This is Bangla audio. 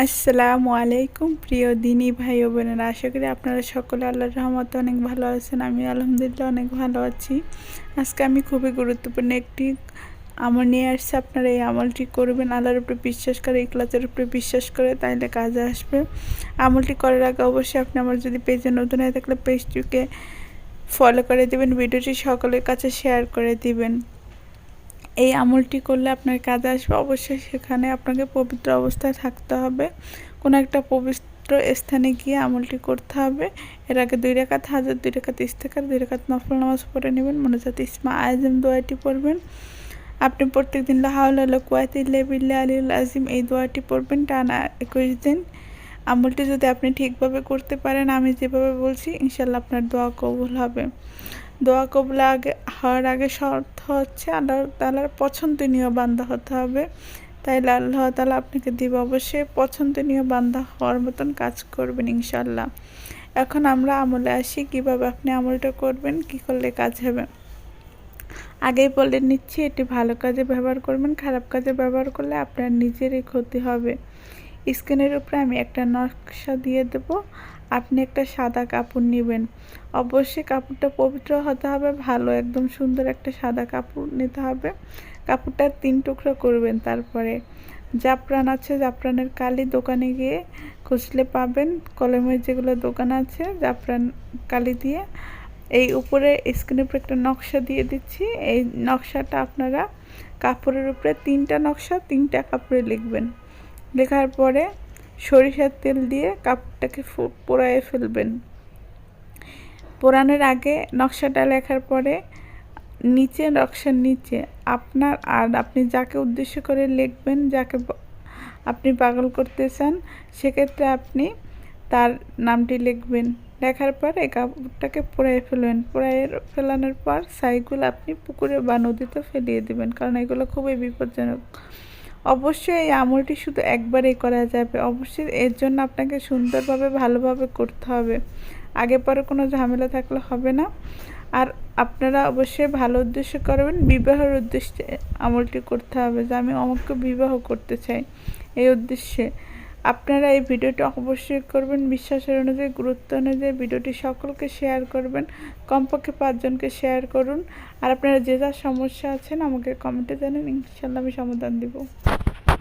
আসসালামু আলাইকুম, প্রিয় দিনী ভাই ও বোনেরা। আশা করি আপনারা সকলে আল্লাহর রহমতে অনেক ভালো আছেন আমি আলহামদুলিল্লাহ অনেক ভালো আছি। আজকে আমি খুবই গুরুত্বপূর্ণ একটি আমল নিয়ে আসছে। আপনারা এই আমলটি করবেন, আল্লাহর উপরে বিশ্বাস করে ইকলাসের উপরে বিশ্বাস করে, তাইলে কাজে আসবে। আমলটি করার আগে অবশ্যই আপনি আমার যদি পেজে নতুন হয়ে থাকলে পেজটিকে ফলো করে দেবেন, ভিডিওটি সকলের কাছে শেয়ার করে দিবেন। এই আমলটি করলে আপনার কাজে আসবে। অবশ্যই সেখানে আপনাকে পবিত্র অবস্থায় থাকতে হবে। কোনো একটা পবিত্র স্থানে গিয়ে আমলটি করতে হবে। এর আগে দুই রেখাত হাজার দুই রেখাত ইস্তেকার, দুই রেখাত নফল নামাজ পড়ে নেবেন। মনোজাত ইসমা আজম দোয়াটি পড়বেন। আপনি প্রত্যেক দিন লাহাউল্লাহ কুয়াতিল্লা বিল্লা আলিউল আজিম এই দোয়াটি পড়বেন টানা একুশ দিন। আমলটি যদি আপনি ঠিকভাবে করতে পারেন, আমি যেভাবে বলছি ইনশাল্লাহ আপনার দোয়া কবুল হবে। দোয়া কবুল আগে, হওয়ার আগে শর্ত হচ্ছে আল্লাহ তালার পছন্দনীয় বান্দা হতে হবে। তাইলে আল্লাহ তালা আপনাকে দিব অবশ্যই পছন্দনীয় বান্দা হওয়ার মতন কাজ করবেন ইনশাল্লাহ এখন আমরা আমলে আসি, কীভাবে আপনি আমলটা করবেন, কি করলে কাজ হবে। আগেই বলে নিচ্ছি, এটি ভালো কাজে ব্যবহার করবেন, খারাপ কাজে ব্যবহার করলে আপনার নিজেরই ক্ষতি হবে। স্ক্রিনের উপরে আমি একটা নকশা দিয়ে দেব। আপনি একটা সাদা কাপড় নেবেন। অবশ্যই কাপড়টা পবিত্র হতে হবে, ভালো, একদম সুন্দর একটা সাদা কাপড় নিতে হবে। কাপড়টা তিন টুকরো করবেন তারপরে। জাফরান আছে, জাফরানের কালি দোকানে গিয়ে খুঁজলে পাবেন। কলমের যেগুলো দোকান আছে, জাফরান কালি দিয়ে। এই উপরে স্ক্রিনের উপরে একটা নকশা দিয়ে দিচ্ছি। এই নকশাটা আপনারা কাপড়ের উপরে তিনটা নকশা, তিনটা কাপড়ে লিখবেন। লেখার পরে সরিষার তেল দিয়ে কাপড়টাকে পোড়ায় ফেলবেন। পোড়ানোর আগে নকশাটা লেখার পরে নিচে, নকশার নিচে আপনার আর আপনি যাকে উদ্দেশ্য করে লিখবেন, যাকে আপনি পাগল করতে চান, সেক্ষেত্রে আপনি তার নামটি লিখবেন। লেখার পর এই কাপড়টাকে পোড়াই ফেলবেন। পোড়াই ফেলানোর পর সাইগুলো আপনি পুকুরে বা নদীতে ফেলিয়ে দেবেন, কারণ এগুলো খুবই বিপজ্জনক। অবশ্যই এই আমলটি শুধু একবারেই করা যাবে। অবশ্যই এর জন্য আপনাকে সুন্দরভাবে, ভালোভাবে করতে হবে। আগে পরে কোনো ঝামেলা থাকলে হবে না। আর আপনারা অবশ্যই ভালো উদ্দেশ্য করবেন, বিবাহের উদ্দেশ্যে আমলটি করতে হবে। যে আমি আমাকে বিবাহ করতে চাই এই উদ্দেশ্যে। আপনারা এই ভিডিওটি অবশ্যই করবেন। বিশ্বাসের অনুযায়ী, গুরুত্ব অনুযায়ী ভিডিওটি সকলকে শেয়ার করবেন। কমপক্ষে পাঁচজনকে শেয়ার করুন। আর আপনারা যে যা সমস্যা আছেন আমাকে কমেন্টে জানেন। ইনশাল্লাহ আমি সমাধান দেবো।